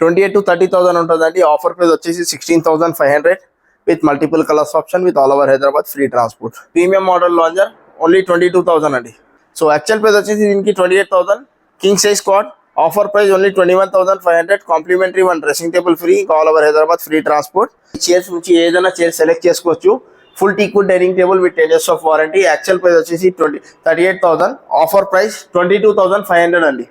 Twenty eight to thirty thousand ఉంటుందండి. Offer price వచ్చేసి sixteen thousand five hundred with multiple colours option with all over Hyderabad free transport premium model lounger only twenty two thousand అండి. So actual price వచ్చేసి దీనికి twenty eight thousand king size squad offer price only twenty one thousand five hundred complimentary one dressing table free all over Hyderabad free transport chairs నుంచి ఏదైనా chair select చేసుకోవచ్చు. Full teakwood dining table with ten years of warranty actual price వచ్చేసి twenty thirty eight thousand offer price twenty two thousand five hundred అండి.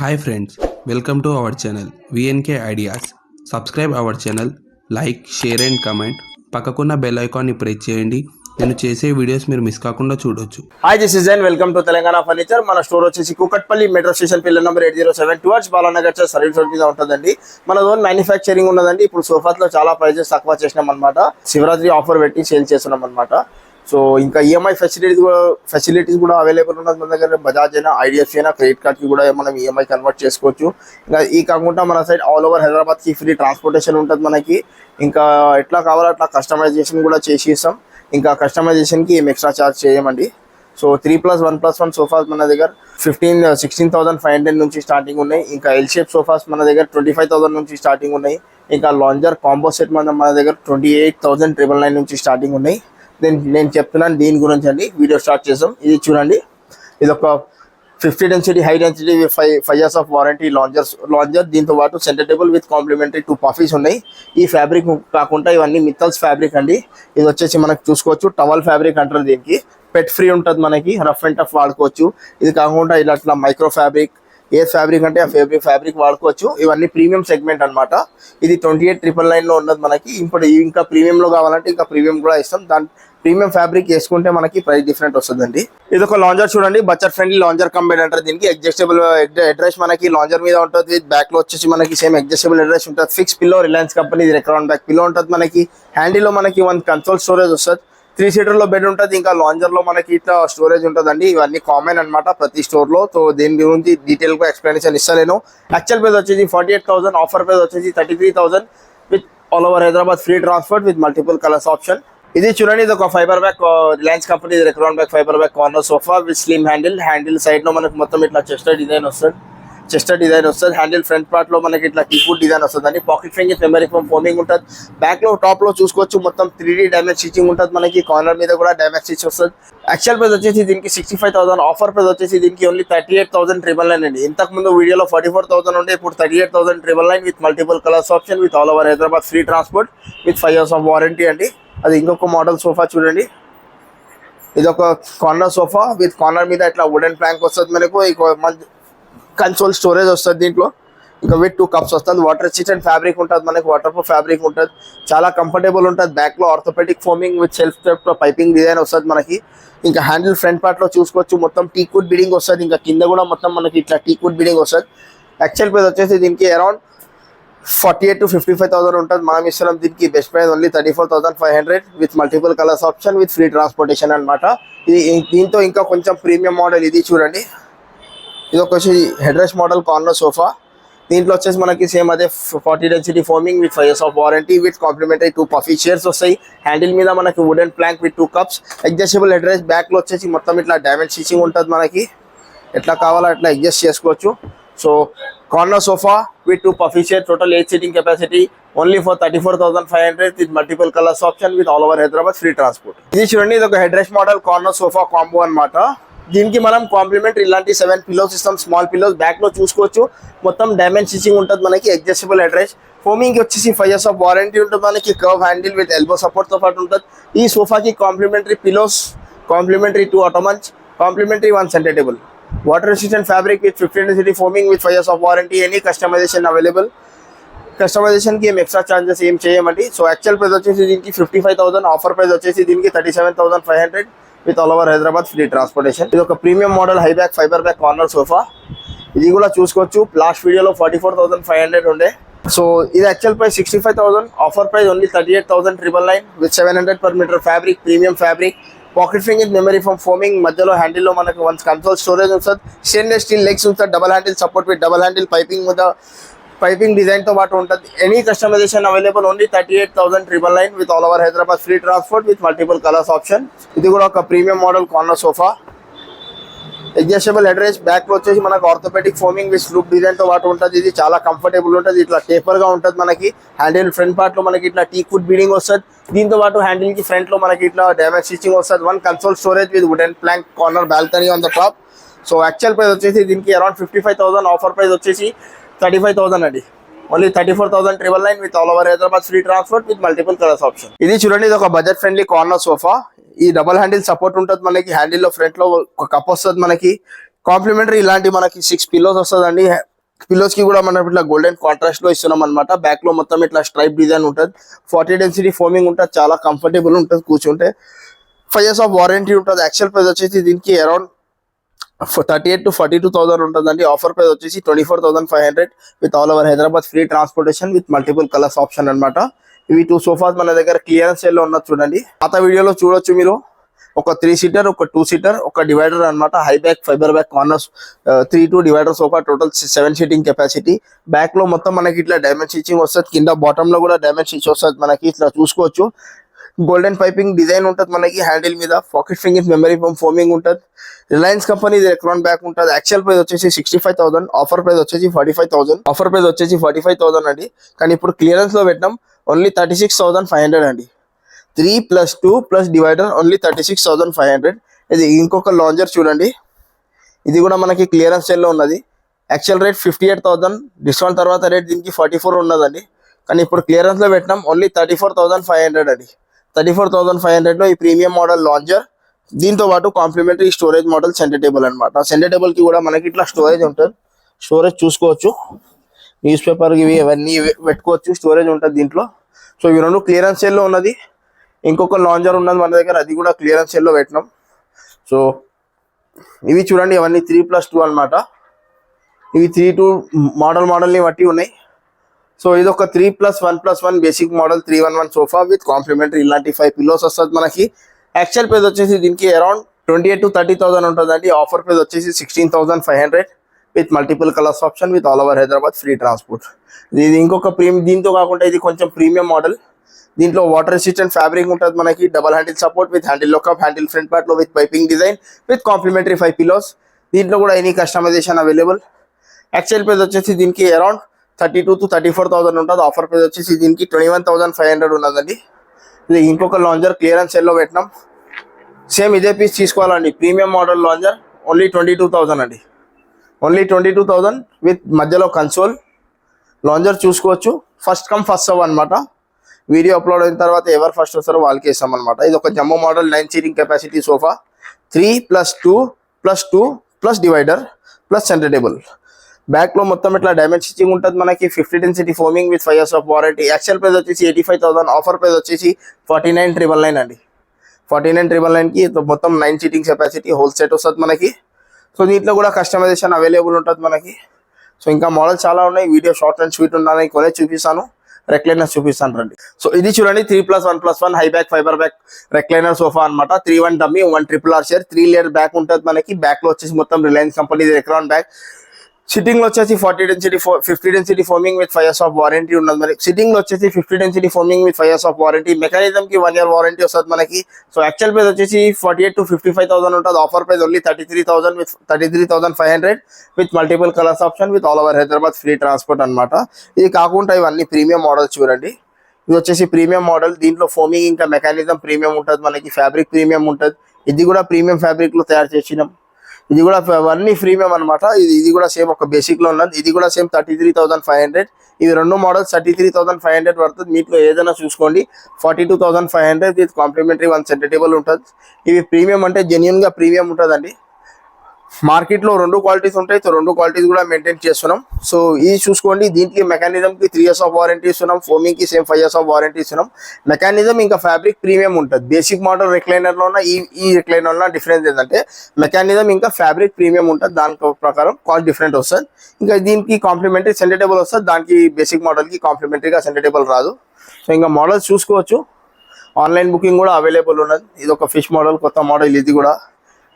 Hi friends welcome to our channel VNK ideas subscribe our channel like share and comment పక్కకున్న bell ఐకాన్ని press చేయండి. నేను చేసే videos మీరు miss కాకుండా చూడొచ్చు. Hi this is Jain welcome to Telangana furniture మన store వచ్చేసి Kukatpally metro station pillar number eight zero seven towards Balanagar service road మీద ఉంటుందండి. మన ఓన్ మ్యానుఫ్యాక్చరింగ్ ఉన్నదండి. ఇప్పుడు సోఫాస్లో చాలా ప్రైజెస్ తక్కువ చేసినాం అనమాట శివరాత్రి ఆఫర్ పెట్టి సేల్ చేస్తున్నాం అనమాట సో ఇంకా ఈఎంఐ ఫెసిలిటీస్ కూడా ఫెసిలిటీస్ కూడా అవైలబుల్ ఉన్నది మన దగ్గర. బజాజ్ అయినా ఐడిఎఫ్సి అయినా క్రెడిట్ కార్డ్కి కూడా మనం ఈఎంఐ కన్వర్ట్ చేసుకోవచ్చు. ఇంకా ఈ కాకుండా మన సైడ్ ఆల్ ఓవర్ హైదరాబాద్కి ఫ్రీ ట్రాన్స్పోర్టేషన్ ఉంటుంది మనకి. ఇంకా ఎట్లా కావాలో అట్లా కస్టమైజేషన్ కూడా చేసి ఇస్తాం ఇంకా కస్టమైజేషన్కి ఏం ఎక్స్ట్రా చార్జ్ చేయమండి. So three plus one plus one sofas మన దగ్గర fifteen sixteen thousand five hundred నుంచి స్టార్టింగ్ ఉన్నాయి. ఇంకా ఎల్ షేప్ సోఫాస్ మన దగ్గర ట్వంటీ ఫైవ్ థౌసండ్ నుంచి స్టార్టింగ్ ఉన్నాయి. ఇంకా లాంజర్ కాంబో సెట్ మన మన దగ్గర twenty eight thousand triple nine నుంచి స్టార్టింగ్ ఉన్నాయి. నేను నేను చెప్తున్నాను దీని గురించి అండి. వీడియో స్టార్ట్ చేసాం ఇది చూడండి. ఇది ఒక fifty density high density five five years of warranty loungers lounger దీంతో పాటు centre table with complimentary two puffies ఉన్నాయి. ఈ ఫ్యాబ్రిక్ కాకుండా ఇవన్నీ మిత్తల్స్ ఫ్యాబ్రిక్ అండి. ఇది వచ్చేసి మనకు చూసుకోవచ్చు. టవల్ ఫ్యాబ్రిక్ అంటారు దీనికి. పెట్ ఫ్రీ ఉంటుంది మనకి. రఫ్ అండ్ టఫ్ వాడుకోవచ్చు. ఇది కాకుండా ఇలా అట్లా మైక్రో ఫ్యాబ్రిక్ ఏ ఫ్యాబ్రిక్ అంటే ఆ ఫేబ్రిక్ ఫ్యాబ్రిక్ వాడుకోవచ్చు. ఇవన్నీ ప్రీమియం సెగ్మెంట్ అన్నమాట. ఇది ట్వంటీ ఎయిట్ ట్రిపుల్ నైన్లో ఉన్నది మనకి. ఇప్పుడు ఇంకా ప్రీమియం లో కావాలంటే ఇంకా ప్రీమియం కూడా ఇస్తాం. దాని ప్రీమియం ఫ్యాబ్రిక్ వేసుకుంటే మనకి ప్రైస్ డిఫరెంట్ వస్తుందండి. ఇది ఒక లాంజర్ చూడండి. బచ్చర్ ఫ్రెండ్లీ లాంజర్ కంబైన్ అంటారు దీనికి. అడ్జస్టబుల్ అడ్రస్ మనకి లాంజర్ మీద ఉంటుంది. బ్యాక్లో వచ్చేసి మనకి సేమ్ అడ్జస్టబుల్ అడ్రస్ ఉంటుంది. Fix pillow Reliance company Recron back pillow ఉంటుంది మనకి. హ్యాండిల్లో మనకి వన్ కన్సోల్ స్టోరేజ్ వస్తుంది. త్రీ సీటర్లో బెడ్ ఉంటుంది ఇంకా లాంజర్లో మనకి ఇట్లా స్టోరేజ్ ఉంటుందండి. ఇవన్నీ కామన్ అన్నమాట ప్రతి స్టోర్లో. సో దీని గురించి డీటెయిల్గా ఎక్స్ప్లెనేషన్ ఇస్తాను యాక్చువల్ ప్రైస్ వచ్చేసి forty eight thousand offer price వచ్చేసి thirty three thousand with all over Hyderabad free transport with multiple colours option ఇది చూడండి ఇది ఒక fibre back Reliance company Recron back fibre back corner sofa with slim handle handle సైడ్లో మనకి మొత్తం ఇట్లా chest design వస్తుంది. చెస్టర్ డిజైన్ వస్తుంది హ్యాండిల్ ఫ్రంట్ పార్ట్లో మనకి ఇట్లా కీఫుడ్ డిజైన్ వస్తుంది. అండి pocket finger memory foam foaming ఉంటుంది. బ్యాక్లో టాప్లో చూసుకోవచ్చు మొత్తం త్రీ డీ డ్యామేజ్ స్టిచింగ్ ఉంటుంది మనకి. కార్నర్ మీద కూడా డ్యామేజ్ స్టిచ్ వస్తుంది. యాక్చువల్ ప్రైస్ వచ్చేసి దీనికి sixty five thousand offer price వచ్చేసి దీనికి only thirty eight thousand triple nine అండి. ఇంతకు ముందు వీడియోలో ఫార్టీ ఫోర్ థౌసండ్ ఉంటే ఇప్పుడు thirty eight thousand triple nine with multiple colours option with all over Hyderabad free transport with five years of warranty అండి. అది ఇంకొక మోడల్ సోఫా చూడండి. ఇది ఒక కార్నర్ సోఫా విత్ కార్నర్ మీద ఇట్లా వుడెన్ ప్లాంక్ వస్తుంది మనకు. కన్సోల్ స్టోరేజ్ వస్తుంది దీంట్లో. ఇంకా విత్ టూ కప్స్ వస్తుంది. వాటర్ రెసిస్టెంట్ ఫ్యాబ్రిక్ ఉంటుంది మనకి. వాటర్ ప్రూఫ్ ఫ్యాబ్రిక్ ఉంటుంది. చాలా కంఫర్టబుల్ ఉంటుంది. బ్యాక్లో orthopaedic foaming with self piping design వస్తుంది మనకి. ఇంకా హ్యాండిల్ ఫ్రంట్ పార్ట్లో చూసుకోవచ్చు. మొత్తం టీకుడ్ బిడింగ్ వస్తుంది. ఇంకా కింద కూడా మొత్తం మనకి ఇట్లా టీకుడ్ బిడింగ్ వస్తుంది. యాక్చువల్ ప్రైస్ వచ్చేసి దీనికి around forty eight to fifty five thousand ఉంటుంది. మనం ఇస్తున్నాం దీనికి best price only thirty four thousand five hundred with multiple colours option with free transportation అనమాట ఇది దీంతో ఇంకా కొంచెం ప్రీమియం మోడల్ ఇది చూడండి. ఇది వచ్చేసి head rest model corner sofa. దీంట్లో వచ్చేసి మనకి సేమ్ అదే forty density foaming with five years of warranty with complimentary two puffy chairs వస్తాయి. హ్యాండిల్ మీద మనకి wooden plank with two cups adjustable head rest బ్యాక్లో వచ్చేసి మొత్తం ఇట్లా డ్యామేజ్ స్టిచింగ్ ఉంటుంది మనకి. ఎట్లా కావాలో అట్లా అడ్జస్ట్ చేసుకోవచ్చు. So corner sofa with two puffy chair total eight seating capacity only for thirty four thousand five hundred with multiple colours option with all over Hyderabad free transport ఇది చూడండి ఇది ఒక head rest model corner sofa combo అన్నమాట. దీనికి మనం compliment ఇలాంటి seven pillows ఇస్తాం small pillows బ్యాక్లో చూసుకోవచ్చు. మొత్తం డైమండ్ స్టిచింగ్ ఉంటుంది మనకి అడ్జస్టబుల్ అడ్రస్ ఫోమింగ్ వచ్చేసి ఫైవ్ ఇయర్స్ ఆఫ్ వారంటీ ఉంటుంది మనకి కర్వ్ హ్యాండిల్ విత్ ఎల్బో సపోర్ట్తో పాటు ఉంటుంది. ఈ సోఫాకి complimentary pillows complimentary two ottomans complimentary one centre table water resistant fabric with fifteen density foaming with five years of warranty any customisation available కస్టమైజేషన్కి ఏం extra charges ఏం చేయమండి? So actual price వచ్చేసి దీనికి fifty five thousand offer price వచ్చేసి దీనికి thirty seven thousand five hundred with all over Hyderabad free transportation ఇది ఒక premium model high back fibre back corner sofa ఇది కూడా చూసుకోవచ్చు. లాస్ట్ వీడియోలో forty four thousand five hundred ఉండే. సో ఇది actual price sixty five thousand offer price only thirty eight thousand triple nine with seven hundred per metre fabric premium fabric pocket finger memory foam foaming మధ్యలో హ్యాండిల్లో మనకు once console storage ఉంటుంది stainless steel legs ఉంటుంది double handle support with double handle piping మీద piping డిజైన్తో పాటు ఉంటుంది. Any customisation available only thirty eight thousand triple nine with all over Hyderabad free transport with multiple colours option ఇది కూడా ఒక premium model corner sofa adjustable headrest బ్యాక్లో వచ్చేసి మనకు ఆర్థోపెటిక్ ఫోమింగ్ విత్ లూప్ డిజైన్తో పాటు ఉంటుంది. ఇది చాలా కంఫర్టబుల్ ఉంటుంది. ఇట్లా టేపర్గా ఉంటుంది మనకి. హ్యాండిల్ ఫ్రంట్ పార్ట్లో మనకి ఇట్లా టీ ఫుడ్ బీడింగ్ వస్తుంది. దీంతో పాటు హ్యాండిల్కి ఫ్రంట్లో మనకి ఇట్లా డ్యామేజ్ స్టిచ్చింగ్ వస్తుంది. One console storage with wooden plank corner balcony on the top so actual price వచ్చేసి దీనికి around fifty five thousand offer price వచ్చేసి థర్టీ ఫైవ్ థౌసండ్ అండి. Only thirty four thousand triple nine with all over Hyderabad free transport with multiple colours option ఇది చూడండి ఇది ఒక budget friendly corner sofa ఈ double handle support ఉంటుంది మనకి హ్యాండిల్లో ఫ్రంట్లో ఒక కప్ వస్తుంది మనకి. కాంప్లిమెంటరీ ఇలాంటి మనకి సిక్స్ పిల్లోస్ వస్తుందండి. పిల్లోస్కి కూడా మనం ఇట్లా గోల్డెన్ కాంట్రాస్ట్లో ఇస్తున్నాం అనమాట బ్యాక్లో మొత్తం ఇట్లా స్ట్రైప్ డిజైన్ ఉంటుంది. ఫార్టీ డెన్సిటీ ఫోమింగ్ ఉంటుంది చాలా కంఫర్టబుల్ ఉంటుంది కూర్చుంటే. ఫైవ్ ఇయర్స్ ఆఫ్ వారంటీ ఉంటుంది. యాక్చువల్ ప్రైస్ వచ్చేసి దీనికి around thirty eight to forty two thousand ఉంటుందండి. ఆఫర్ ప్రైస్ వచ్చేసి twenty four thousand five hundred with all over Hyderabad free transportation with multiple colours option అన్నమాట. ఇవి two sofas మన దగ్గర clearance సేల్లో ఉన్నది చూడండి. పాత వీడియోలో చూడొచ్చు మీరు. ఒక త్రీ సీటర్ ఒక టూ సీటర్ ఒక డివైడర్ అనమాట high back fibre back corners three two divider sofa total seven seating capacity బ్యాక్లో మొత్తం మనకి ఇట్లా డైమండ్ స్టిచ్చింగ్ వస్తుంది. కింద బాటమ్లో కూడా డైమండ్ స్టిచ్ వస్తుంది. మనకి ఇట్లా చూసుకోవచ్చు. గోల్డెన్ పైపింగ్ డిజైన్ ఉంటుంది మనకి హ్యాండిల్ మీద pocket finger memory foam foaming ఉంటుంది. రిలయన్స్ కంపెనీ ఎలక్ట్రాన్ బ్యాక్ ఉంటుంది. యాక్చువల్ ప్రైస్ వచ్చేసి sixty five thousand offer price వచ్చేసి forty five thousand offer price వచ్చేసి ఫార్టీ ఫైవ్ థౌసండ్ అండి. కానీ ఇప్పుడు క్లియరెన్స్లో పెట్టినాం only thirty six thousand five hundred అండి. Three plus two plus divider only thirty six thousand five hundred ఇది ఇంకొక లాంజర్ చూడండి. ఇది కూడా మనకి క్లియరెన్స్ సేల్లో ఉన్నది. Actual rate fifty eight thousand discount తర్వాత రేట్ దీనికి ఫార్టీ ఫోర్ ఉన్నదండి. కానీ ఇప్పుడు క్లియరెన్స్లో పెట్టినాం only thirty four thousand five hundred అండి. థర్టీ ఫోర్ థౌసండ్ ఫైవ్ హండ్రెడ్లో ఈ ప్రీమియం మోడల్ లాంజర్ దీంతో పాటు complimentary storage model centre table అనమాట సెంటర్ టేబుల్కి కూడా మనకి ఇట్లా స్టోరేజ్ ఉంటుంది. స్టోరేజ్ చూసుకోవచ్చు. న్యూస్ పేపర్ ఇవి ఇవన్నీ పెట్టుకోవచ్చు. స్టోరేజ్ ఉంటుంది దీంట్లో. సో ఇవి రెండు క్లియరెన్స్ సేల్లో ఉన్నది. ఇంకొక లాంజర్ ఉన్నది మన దగ్గర. అది కూడా క్లియరెన్స్ సేల్లో పెట్టినాం. సో ఇవి చూడండి ఇవన్నీ త్రీ ప్లస్ టూ అనమాట ఇవి త్రీ టూ మోడల్ మోడల్ని బట్టి ఉన్నాయి. సో ఇది ఒక three plus one plus one basic model three one one sofa with complimentary ఇలాంటి ఫైవ్ పిల్లోస్ వస్తుంది మనకి. యాక్చువల్ ప్రైస్ వచ్చేసి దీనికి around twenty eight to thirty thousand ఉంటుందండి. ఆఫర్ ప్రైస్ వచ్చేసి sixteen thousand five hundred with multiple colours option with all over Hyderabad free transport ఇది ఇంకొక premium దీంతో కాకుండా ఇది కొంచెం ప్రీమియం మోడల్ దీంట్లో వాటర్ రెసిస్టెంట్ ఫ్యాబ్రిక్ ఉంటుంది మనకి. Double handle support with handle lockup handle front పార్ట్లో with piping design with complimentary five pillows దీంట్లో కూడా any customisation available actual price వచ్చేసి దీనికి around thirty two to thirty four thousand ఉంటుంది. Offer price వచ్చేసి దీనికి twenty one thousand five hundred ఉన్నదండి. ఇది ఇంకొక లాంజర్ క్లియరెన్స్ సెల్లో పెట్టినాం. సేమ్ ఇదే పీస్ తీసుకోవాలండి. Premium model lounger only twenty two thousand అండి. Only twenty two thousand with మధ్యలో కన్సోల్ లాంజర్ చూసుకోవచ్చు. ఫస్ట్ కమ్ ఫస్ట్ సవ్ అనమాట వీడియో అప్లోడ్ అయిన తర్వాత ఎవరు ఫస్ట్ వస్తారో వాళ్ళకి వేస్తామన్నమాట అనమాట ఇది ఒక jumbo model nine seating capacity sofa three plus two plus two plus divider plus centre table బ్యాక్లో మొత్తం ఇట్లా డైమండ్ స్టిచ్చింగ్ ఉంటుంది మనకి. Fifty density foaming with five years of warranty actual price వచ్చేసి eighty five thousand offer price వచ్చేసి forty nine triple nine అండి forty nine triple నైన్కి మొత్తం nine seating capacity whole set వస్తుంది మనకి. సో దీంట్లో కూడా కస్టమైజేషన్ అవైలబుల్ ఉంటుంది మనకి. సో ఇంకా మోడల్ చాలా ఉన్నాయి. వీడియో షార్ట్ అండ్ స్వీట్ ఉన్నాయి కొనే చూపిస్తాను. రెక్లైనర్ చూపిస్తాను రండి. సో ఇది చూడండి. Three plus one plus one high back fibre back recliner sofa అనమాట three one dummy one triple R share three layer back ఉంటుంది మనకి. బ్యాక్లో వచ్చేసి మొత్తం రిలయన్స్ కంపెనీ ఎక్రాన్ బ్యాక్ సిట్టింగ్లో వచ్చేసి forty density fifty density foaming with five years of warranty ఉన్నది మరి. సిట్టింగ్లో వచ్చేసి fifty density foaming with five years of warranty mechanism కి వన్ ఇయర్ వారంటీ వస్తుంది మనకి. సో యాక్చువల్ ప్రైస్ వచ్చేసి forty eight to fifty five thousand ఉంటుంది. Offer price only thirty three thousand with thirty three thousand five hundred with multiple colours option with all over Hyderabad free transport అనమాట ఇది కాకుండా ఇవన్నీ premium models చూడండి. ఇది వచ్చేసి premium model దీంట్లో foaming ఇంకా మెకానిజం ప్రీమియం ఉంటుంది మనకి. ఫ్యాబ్రిక్ ప్రీమియం ఉంటుంది. ఇది కూడా ప్రీమియం ఫ్యాబ్రిక్లో తయారు చేసినాం. ఇది కూడా అన్ని అవన్నీ అనమాట ఇది ఇది కూడా సేమ్ ఒక బేసిక్లో ఉన్నది. ఇది కూడా same thirty three thousand five hundred ఇవి రెండు models thirty three thousand five hundred పడుతుంది. మీట్లో ఏదైనా చూసుకోండి. Forty two thousand five hundred with complimentary one centre ఉంటుంది. ఇవి ప్రీమియం అంటే జెన్యున్గా ప్రీమియం ఉంటుందండి. మార్కెట్లో రెండు క్వాలిటీస్ ఉంటాయి. సో రెండు క్వాలిటీస్ కూడా మెయింటైన్ చేస్తున్నాం. సో ఇది చూసుకోండి. దీనికి మెకానిజం కి త్రీ ఇయర్స్ ఆఫ్ వారంటీ ఇస్తున్నాం. ఫోమింగ్కి same five years of warranty ఇస్తున్నాం. మెకానిజం ఇంకా ఫ్యాబ్రిక్ ప్రీమియం ఉంటుంది. బేసిక్ మోడల్ రిక్లైనర్లో ఉన్న ఈ ఈ రిక్లైనర్లో డిఫరెన్స్ ఏంటంటే మెకానిజం ఇంకా ఫ్యాబ్రిక్ ప్రీమియం ఉంటుంది. దాని ప్రకారం కాస్ట్ డిఫరెంట్ వస్తుంది. ఇంకా దీనికి కాంప్లిమెంటరీ సెంటర్ టేబుల్ వస్తుంది. దానికి బేసిక్ మోడల్కి కాంప్లిమెంటరీగా సెంటర్ టేబుల్ రాదు. సో ఇంకా మోడల్స్ చూసుకోవచ్చు. ఆన్లైన్ బుకింగ్ కూడా అవైలబుల్ ఉన్నది. ఇది ఒక ఫిష్ మోడల్ కొత్త మోడల్ ఇది కూడా.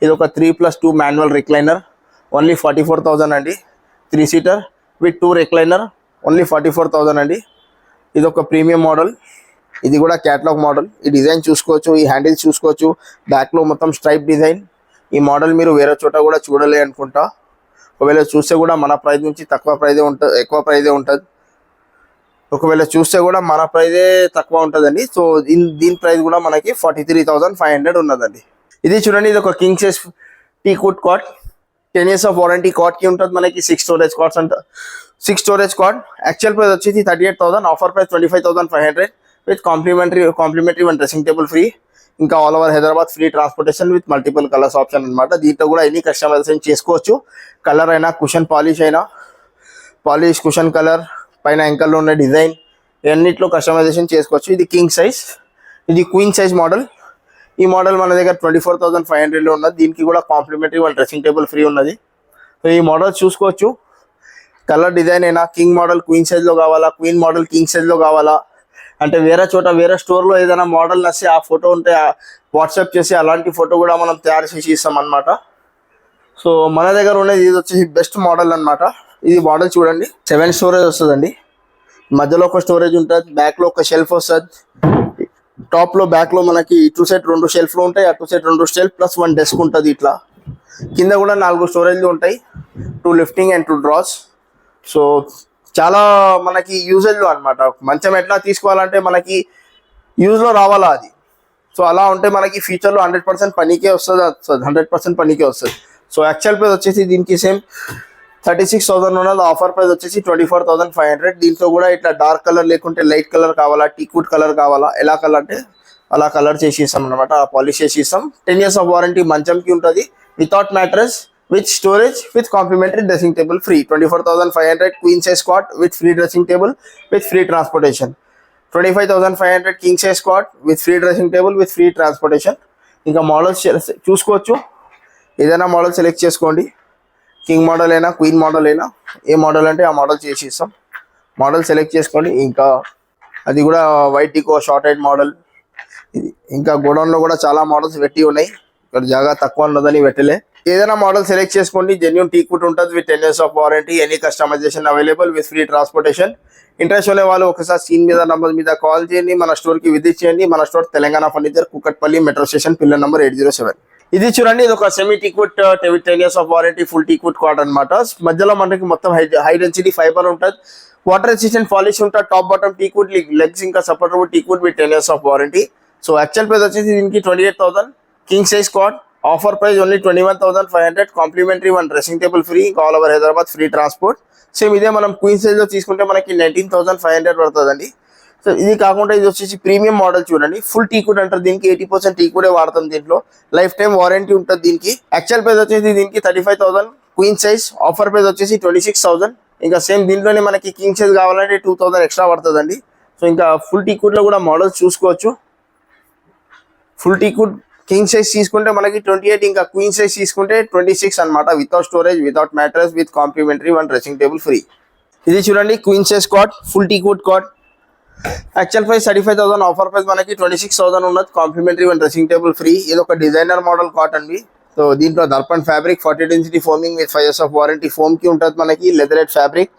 ఇది ఒక three plus two manual recliner only forty four thousand అండి. Three seater with two recliner only forty four thousand అండి. ఇది ఒక ప్రీమియం మోడల్ ఇది కూడా క్యాట్లాగ్ మోడల్ ఈ డిజైన్ చూసుకోవచ్చు ఈ హ్యాండిల్స్ చూసుకోవచ్చు బ్యాక్లో మొత్తం స్ట్రైప్ డిజైన్ ఈ మోడల్ మీరు వేరే చోట కూడా చూడలే అనుకుంటా. ఒకవేళ చూస్తే కూడా మన ప్రైజ్ నుంచి తక్కువ ప్రైజే ఉంటుంది ఎక్కువ ప్రైజే ఉంటుంది. ఒకవేళ చూస్తే కూడా మన ప్రైజే తక్కువ ఉంటుందండి. సో దీని దీని ప్రైస్ కూడా మనకి forty three thousand five hundred ఉన్నదండి. ఇది చూడండి ఇది ఒక king size teak wood cot ten years of warranty కాట్కి ఉంటుంది మనకి. సిక్స్ స్టోరేజ్ కార్డ్స్ అంట. Six storage card actual price వచ్చేసి thirty eight thousand offer price twenty five thousand five hundred with complimentary complimentary one dressing table free ఇంకా all over Hyderabad free transportation with multiple colours option అనమాట దీంట్లో కూడా ఎన్ని customisation చేసుకోవచ్చు. Colour అయినా cushion polish అయినా polish cushion colour పైన ఎంకల్లో ఉన్న డిజైన్ ఇవన్నిట్లో కస్టమైజేషన్ చేసుకోవచ్చు. ఇది కింగ్ సైజ్ ఇది క్వీన్ సైజ్ మోడల్ ఈ మోడల్ మన దగ్గర ట్వంటీ ఫోర్ థౌసండ్ ఫైవ్ హండ్రెడ్లో ఉన్నది. దీనికి కూడా కాంప్లిమెంటరీ వాళ్ళ డ్రెస్సింగ్ టేబుల్ ఫ్రీ ఉన్నది. సో ఈ మోడల్ చూసుకోవచ్చు. కలర్ డిజైన్ అయినా కింగ్ మోడల్ క్వీన్ సైజ్లో కావాలా క్వీన్ మోడల్ కింగ్ సైజ్లో కావాలా. అంటే వేరే చోట వేరే స్టోర్లో ఏదైనా మోడల్ నచ్చి ఆ ఫోటో ఉంటే వాట్సాప్ చేసి అలాంటి ఫోటో కూడా మనం తయారు చేసి ఇస్తాం అనమాట సో మన దగ్గర ఉన్నది ఇది వచ్చేసి బెస్ట్ మోడల్ అన్నమాట. ఇది మోడల్ చూడండి. సెవెన్ స్టోరేజ్ వస్తుందండి. మధ్యలో ఒక స్టోరేజ్ ఉంటుంది బ్యాక్లో ఒక షెల్ఫ్ వస్తుంది. టాప్లో బ్యాక్లో మనకి ఇటు సైడ్ రెండు షెల్ఫ్లు ఉంటాయి. అటు సైడ్ రెండు షెల్ఫ్ ప్లస్ వన్ డెస్క్ ఉంటుంది ఇట్లా. కింద కూడా నాలుగు స్టోరేజ్లు ఉంటాయి. Two lifting and two drawers so చాలా మనకి యూజెల్ అనమాట మంచం ఎట్లా తీసుకోవాలంటే మనకి యూజ్లో రావాలా అది. సో అలా ఉంటే మనకి ఫ్యూచర్లో హండ్రెడ్ పర్సెంట్ పనికే వస్తుంది. హండ్రెడ్ పర్సెంట్ పనికే వస్తుంది. సో యాక్చువల్ ప్రైస్ వచ్చేసి దీనికి సేమ్ థర్టీ సిక్స్ థౌసండ్ ఉన్నది. ఆఫర్ ప్రైస్ వచ్చేసి twenty four thousand five hundred. దీంట్లో కూడా ఇట్లా డార్క్ కలర్ లేకుంటే లైట్ కలర్ కావాలా టీక్వుడ్ కలర్ కావాలా ఎలా కలర్ అంటే అలా కలర్ చేసి ఇస్తాం అనమాట ఆ పాలిష్ చేసి ఇస్తాం టెన్ ఇయర్స్ ఆఫ్ వారంటీ మంచంకి ఉంటుంది. Without mattress with storage with complimentary dressing table free twenty four thousand five hundred queen size cot with free dressing table with free transportation twenty five thousand five hundred king size cot with free dressing table with free transportation ఇంకా models చూసుకోవచ్చు. ఏదైనా model select చేసుకోండి. King model అయినా queen model అయినా ఏ model అంటే ఆ model చేసి ఇస్తాం. మోడల్ సెలెక్ట్ చేసుకోండి. ఇంకా అది కూడా వైట్ డికో షార్ట్ హెడ్ మోడల్ ఇంకా గోడౌన్లో కూడా చాలా మోడల్స్ పెట్టి ఉన్నాయి. ఇక్కడ జాగా తక్కువ ఉన్నదని పెట్టలే ఏదైనా మోడల్ సెలెక్ట్ చేసుకోండి. జెన్యున్ టీకుట్ ఉంటుంది with ten years of warranty any customisation available with free transportation interest ఉండే వాళ్ళు ఒకసారి స్క్రీన్ మీద నంబర్ మీద కాల్ చేయండి. మన స్టోర్కి విజిట్ చేయండి. మన store Telangana furniture Kukatpally metro station pillar number eight zero seven ఇది చూడండి ఇది ఒక semi teakwood ten of warranty full teakwood cot అనమాట మధ్యలో మనకి మొత్తం హై డెన్సిటీ ఫైబర్ ఉంటుంది. వాటర్ రెసిస్టెంట్ పాలిష్ ఉంటుంది. టాప్ బాటమ్ టీక్వుడ్ లెగ్స్ ఇంకా supportable teakwood with ten years of warranty so actual price వచ్చేసి దీనికి twenty eight thousand king size cot offer price only twenty one thousand five hundred complimentary one dressing table free all over Hyderabad free transport same ఇదే మనం queen సైజ్లో తీసుకుంటే మనకి nineteen thousand five hundred పడుతుందండి. So ఇది కాకుండా ఇది వచ్చేసి ప్రీమియం మోడల్ చూడండి. ఫుల్ టీకుడ్ అంటారు దీనికి. ఎయిటీ పర్సెంట్ టీకుడే వాడతాం దీంట్లో. లైఫ్ టైం వారంటీ ఉంటుంది దీనికి. యాక్చువల్ ప్రైస్ వచ్చేసి దీనికి thirty five thousand. Queen size offer price వచ్చేసి ట్వంటీ సిక్స్ థౌసండ్. ఇంకా సేమ్ దీంట్లోనే మనకి కింగ్ సైజ్ కావాలంటే టూ థౌసండ్ ఎక్స్ట్రా పడుతుందండి. సో ఇంకా ఫుల్ టీకుడ్ కూడా మోడల్స్ చూసుకోవచ్చు. ఫుల్ టీకుడ్ కింగ్ సైజ్ తీసుకుంటే మనకి ట్వంటీ ఎయిట్ ఇంకా క్వీన్ సైజ్ తీసుకుంటే ట్వంటీ సిక్స్ అనమాట without storage without mattress with complimentary one dressing table free ఇది చూడండి queen size cot full teakwood cot actual price thirty five thousand offer price మనకి twenty six thousand ఉన్నది. Complimentary one dressing table free ఇది ఒక designer model cot అండి. So దీంట్లో Darpan fabric forty density foaming with five years of warranty ఫోమ్కి ఉంటుంది మనకి leatherette fabric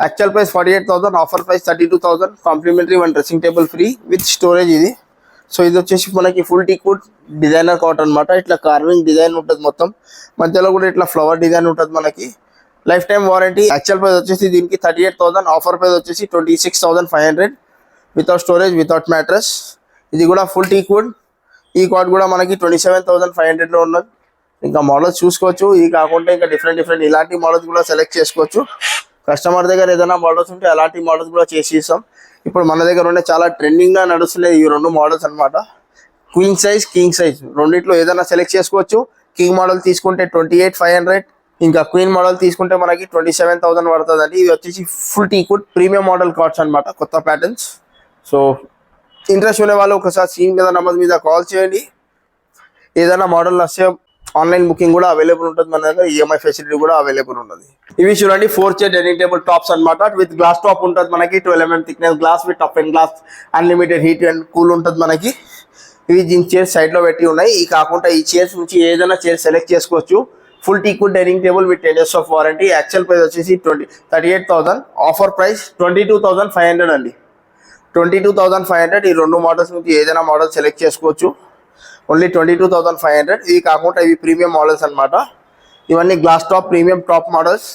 actual price forty eight thousand offer price thirty two thousand complimentary one dressing table free with storage ఇది. So ఇది వచ్చేసి మనకి full టీకుడ్ designer cot అనమాట ఇట్లా carving design ఉంటుంది మొత్తం. మధ్యలో కూడా ఇట్లా ఫ్లవర్ డిజైన్ ఉంటుంది మనకి. Life time warranty. Actual price వచ్చేసి దీనికి thirty eight thousand offer price వచ్చేసి twenty six thousand five hundred without storage without mattress ఇది కూడా ఫుల్ టీ కోడ్ ఈ కార్డ్ కూడా మనకి ట్వంటీ సెవెన్ థౌసండ్ ఫైవ్ హండ్రెడ్లో ఉన్నది. ఇంకా మోడల్స్ చూసుకోవచ్చు. ఇది కాకుండా ఇంకా డిఫరెంట్ డిఫరెంట్ ఇలాంటి మోడల్స్ కూడా సెలెక్ట్ చేసుకోవచ్చు. కస్టమర్ దగ్గర ఏదైనా మోడల్స్ ఉంటే అలాంటి మోడల్స్ కూడా చేసి ఇస్తాం. ఇప్పుడు మన దగ్గర ఉండే చాలా ట్రెండింగ్గా నడుస్తున్నాయి ఈ రెండు మోడల్స్ అన్నమాట. క్వీన్ సైజ్ కింగ్ సైజ్ రెండిట్లో ఏదైనా సెలెక్ట్ చేసుకోవచ్చు. కింగ్ మోడల్ తీసుకుంటే ట్వంటీ ఎయిట్ ఫైవ్ హండ్రెడ్. ఇంకా క్వీన్ మోడల్ తీసుకుంటే మనకి ట్వంటీ సెవెన్ థౌసండ్ పడుతుంది అండి ఇది వచ్చేసి full teakwood premium model cots అనమాట కొత్త ప్యాటర్న్స్ సో ఇంట్రెస్ట్ ఉండే వాళ్ళు ఒకసారి సీన్ మీద నెంబర్ మీద కాల్ చేయండి. ఏదైనా మోడల్ వస్తే ఆన్లైన్ బుకింగ్ కూడా అవైలబుల్ ఉంటుంది మన దగ్గర ఈఎంఐ ఫెసిలిటీ కూడా అవైలబుల్ ఉంటుంది ఇవి చూడండి four chair dining table tops అనమాట విత్ గ్లాస్ టాప్ ఉంటుంది మనకి twelve MM thickness glass with top and glass unlimited heat and cool ఉంటుంది మనకి. ఇవి దీని చైర్స్ సైడ్లో పెట్టి ఉన్నాయి. ఈ కాకుండా ఈ చైర్స్ నుంచి ఏదైనా చైర్ సెలెక్ట్ చేసుకోవచ్చు. Full teakwood dining table with ten years of warranty actual price వచ్చేసి twenty thirty eight thousand offer price twenty two thousand five hundred అండి. Twenty two thousand five hundred ఈ రెండు మోడల్స్ నుంచి ఏదైనా model select చేసుకోవచ్చు. Only twenty two thousand five hundred ఇవి కాకుండా ఇవి ప్రీమియం మోడల్స్ అన్నమాట. ఇవన్నీ glass top premium top models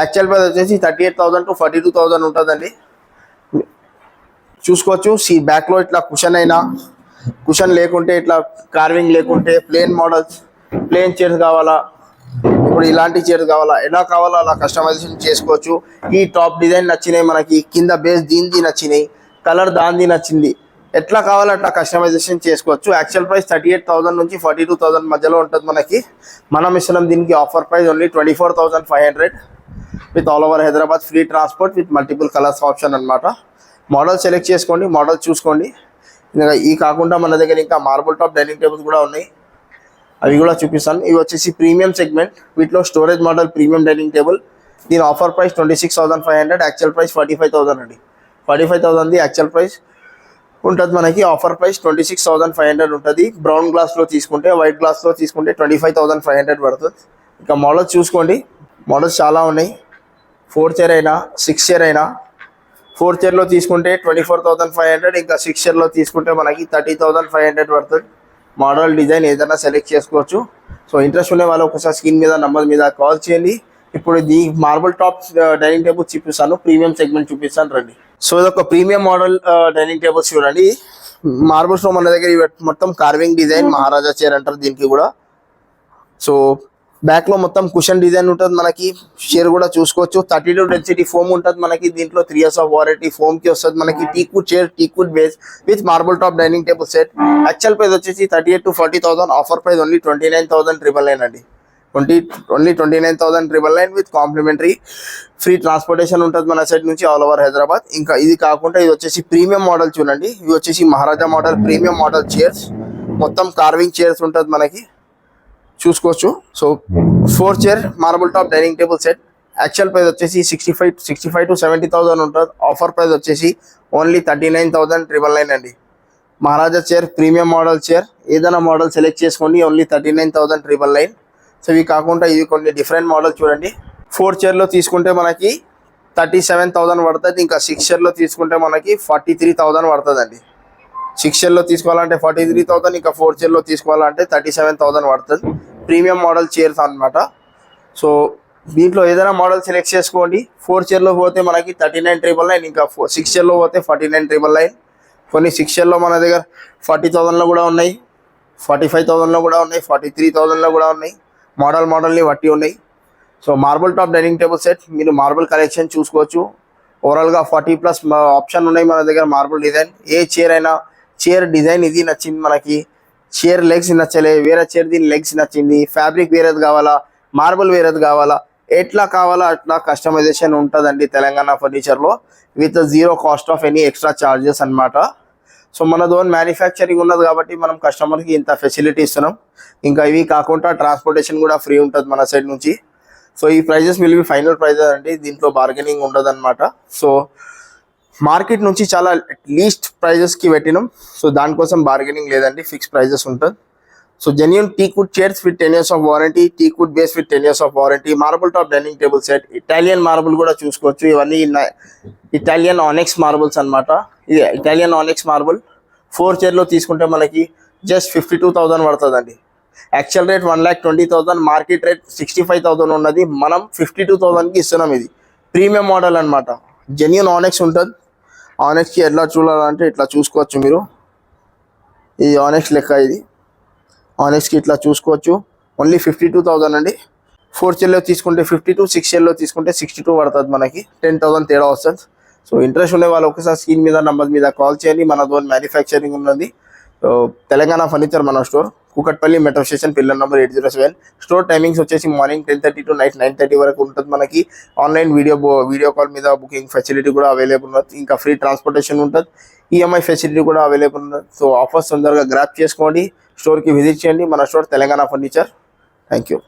actual price వచ్చేసి thirty eight thousand to forty two thousand ఉంటుందండి. చూసుకోవచ్చు. సీ బ్యాక్లో ఇట్లా కుషన్ అయినా కుషన్ లేకుంటే ఇట్లా కార్వింగ్ లేకుంటే ప్లేన్ మోడల్స్ ప్లేన్ చైర్స్ కావాలా ఇప్పుడు ఇలాంటి చీర కావాలా? ఎలా కావాలో అలా కస్టమైజేషన్ చేసుకోవచ్చు. ఈ టాప్ డిజైన్ నచ్చినాయి మనకి కింద బేస్ దీనిది నచ్చినాయి కలర్ దానిది నచ్చింది. ఎట్లా కావాలో అట్లా కస్టమైజేషన్ చేసుకోవచ్చు. Actual price thirty eight thousand నుంచి ఫార్టీ టూ థౌసండ్ మధ్యలో ఉంటుంది మనకి. మనం ఇస్తున్నాం దీనికి offer price only twenty four thousand five hundred with all over Hyderabad free transport with multiple colours option అనమాట మోడల్ సెలెక్ట్ చేసుకోండి మోడల్ చూసుకోండి. ఇంకా ఈ కాకుండా మన దగ్గర ఇంకా మార్బుల్ టాప్ డైనింగ్ టేబుల్స్ కూడా ఉన్నాయి. అవి కూడా చూపిస్తాను. ఇవి వచ్చేసి ప్రీమియం సెగ్మెంట్ వీటిలో storage model premium dining table దీని offer price twenty six thousand five hundred actual price forty five thousand అండి. ఫార్టీ ఫైవ్ థౌసండ్ది యాక్చువల్ ప్రైస్ ఉంటుంది మనకి offer price twenty six thousand five hundred ఉంటుంది బ్రౌన్ గ్లాస్లో తీసుకుంటే white గ్లాస్లో తీసుకుంటే twenty five thousand five hundred పడుతుంది. ఇంకా మోడల్స్ చూసుకోండి. మోడల్స్ చాలా ఉన్నాయి. ఫోర్ చైర్ అయినా సిక్స్ చైర్ అయినా ఫోర్ చైర్లో తీసుకుంటే twenty four thousand five hundred ఇంకా సిక్స్ చైర్లో తీసుకుంటే మనకి థర్టీ థౌసండ్ ఫైవ్ హండ్రెడ్ పడుతుంది. మోడల్ డిజైన్ ఏదైనా సెలెక్ట్ చేసుకోవచ్చు. సో ఇంట్రెస్ట్ ఉండే వాళ్ళు ఒకసారి స్క్రీన్ మీద నంబర్ మీద కాల్ చేయండి. ఇప్పుడు ఇది మార్బుల్ టాప్ డైనింగ్ టేబుల్ చూపిస్తాను. ప్రీమియం సెగ్మెంట్ చూపిస్తాను రండి. సో ఇది ఒక ప్రీమియం మోడల్ డైనింగ్ టేబుల్స్ చూడండి. మార్బుల్స్లో మన దగ్గర మొత్తం కార్వింగ్ డిజైన్ మహారాజా చైర్ అంటారు దీనికి కూడా. సో బ్యాక్లో మొత్తం కుషన్ డిజైన్ ఉంటుంది మనకి. షేర్ కూడా చూసుకోవచ్చు. థర్టీ టూ డెన్సిటీ ఫోమ్ ఉంటుంది మనకి. దీంట్లో త్రీ ఇయర్స్ ఆఫ్ వారంటీ ఫోమ్కి వస్తుంది మనకి. Teakwood chair teakwood base with marble top dining table set actual price వచ్చేసి thirty eight to forty thousand offer price only twenty nine thousand triple nine అండి. Twenty only twenty nine thousand triple nine with complimentary free transportation ఉంటుంది మన side నుంచి all over Hyderabad ఇంకా ఇది కాకుండా ఇది వచ్చేసి ప్రీమియం మోడల్ చూడండి. ఇవి వచ్చేసి Maharaja model premium model chairs మొత్తం కార్వింగ్ చైర్స్ ఉంటుంది మనకి. చూసుకోవచ్చు. So four chair marble top dining table set actual price వచ్చేసి sixty five sixty five to seventy thousand ఉంటుంది. ఆఫర్ ప్రైస్ వచ్చేసి only thirty nine thousand triple nine అండి. Maharaja chair premium model chair ఏదైనా model select చేసుకోండి only thirty nine thousand triple nine so ఇవి కాకుండా ఇవి కొన్ని డిఫరెంట్ మోడల్ చూడండి. ఫోర్ చైర్లో తీసుకుంటే మనకి థర్టీ సెవెన్ థౌసండ్ పడుతుంది. ఇంకా సిక్స్ చైర్లో తీసుకుంటే మనకి ఫార్టీ త్రీ థౌసండ్ పడుతుంది అండి సిక్స్ చైర్లో తీసుకోవాలంటే ఫార్టీ త్రీ థౌసండ్ ఇంకా ఫోర్ చైర్లో తీసుకోవాలంటే థర్టీ సెవెన్ థౌసండ్ పడుతుంది. ప్రీమియం మోడల్ చైర్స్ అన్నమాట. సో దీంట్లో ఏదైనా మోడల్ సెలెక్ట్ చేసుకోండి. ఫోర్ చైర్లో పోతే మనకి థర్టీ నైన్ ట్రిపుల్ నైన్ ఇంకా ఫోర్ సిక్స్ చైర్లో పోతే ఫార్టీ నైన్ ట్రిపుల్ నైన్ కొన్ని సిక్స్ చైర్లో మన దగ్గర ఫార్టీ థౌసండ్లో కూడా ఉన్నాయి ఫార్టీ ఫైవ్ థౌసండ్లో కూడా ఉన్నాయి ఫార్టీ త్రీ థౌసండ్లో కూడా ఉన్నాయి. మోడల్ మోడల్ని బట్టి ఉన్నాయి. So marble top dining table set మీరు మార్బుల్ కలెక్షన్ చూసుకోవచ్చు. ఓవరాల్గా ఫార్టీ ప్లస్ ఆప్షన్ ఉన్నాయి మన దగ్గర మార్బుల్ డిజైన్. ఏ చైర్ అయినా చైర్ డిజైన్ ఇది నచ్చింది మనకి. చైర్ లెగ్స్ నచ్చలే వేరే చైర్ దీని లెగ్స్ నచ్చింది. ఫ్యాబ్రిక్ వేరేది కావాలా? మార్బుల్ వేరేది కావాలా? ఎట్లా కావాలా? అట్లా కస్టమైజేషన్ ఉంటుందండి Telangana ఫర్నిచర్లో with zero cost of any extra charges అన్నమాట. సో మన ఓన్ మ్యానుఫ్యాక్చరింగ్ ఉన్నది కాబట్టి మనం కస్టమర్కి ఇంత ఫెసిలిటీ ఇస్తున్నాం. ఇంకా ఇవి కాకుండా ట్రాన్స్పోర్టేషన్ కూడా ఫ్రీ ఉంటుంది మన సైడ్ నుంచి. సో ఈ prices will be final prices అండి. దీంట్లో బార్గెనింగ్ ఉండదు అనమాట సో మార్కెట్ నుంచి చాలా లీస్ట్ ప్రైజెస్కి పెట్టినాం. సో దానికోసం బార్గెనింగ్ లేదండి ఫిక్స్ ప్రైజెస్ ఉంటుంది. So genuine teakwood chairs with ten years of warranty teakwood base with ten years of warranty marble top dining table set Italian marble కూడా చూసుకోవచ్చు. ఇవన్నీ ఇటాలియన్ ఆనెక్స్ మార్బుల్స్ అన్నమాట. ఇది ఇటాలియన్ ఆనెక్స్ మార్బుల్ ఫోర్ చైర్లో తీసుకుంటే మనకి జస్ట్ ఫిఫ్టీ టూ థౌసండ్ పడుతుందండి. Actual rate one lakh twenty thousand market rate sixty five thousand ఉన్నది. మనం ఫిఫ్టీ టూ థౌసండ్కి ఇస్తున్నాం ఇది. ప్రీమియం మోడల్ అనమాట జెన్యున్ ఆనెక్స్ ఉంటుంది. ఆనెక్స్కి ఎట్లా చూడాలంటే ఇట్లా చూసుకోవచ్చు మీరు. ఇది ఆనెక్స్ లెక్క ఇది. ఆనెక్స్కి ఇట్లా చూసుకోవచ్చు. ఓన్లీ ఫిఫ్టీ టూ థౌసండ్ అండి ఫోర్ ఇయర్లో తీసుకుంటే ఫిఫ్టీ టూ సిక్స్ ఇయర్లో తీసుకుంటే సిక్స్టీ టూ పడుతుంది మనకి. టెన్ థౌసండ్ తేడా వస్తుంది. సో ఇంట్రెస్ట్ ఉండే వాళ్ళు ఒకసారి స్క్రీన్ మీద నంబర్ మీద కాల్ చేయండి. మన ద్వారా మ్యానుఫ్యాక్చరింగ్ ఉన్నది. సో తెలంగాణ ఫర్నిచర్ మన store Kukatpally metro station pillar number eight zero seven. Store timings వచ్చేసి morning ten thirty to night nine thirty వరకు ఉంటుంది మనకి. ఆన్లైన్ వీడియో వీడియో కాల్ మీద బుకింగ్ ఫెసిలిటీ కూడా అవైలబుల్ ఉన్నది. ఇంకా ఫ్రీ ట్రాన్స్పోర్టేషన్ ఉంటుంది. ఈఎంఐ ఫెసిలిటీ కూడా అవైలబుల్ ఉన్నది. సో ఆఫర్స్ తొందరగా గ్రాప్ చేసుకోండి. స్టోర్కి విజిట్ చేయండి. మన store Telangana furniture. Thank you.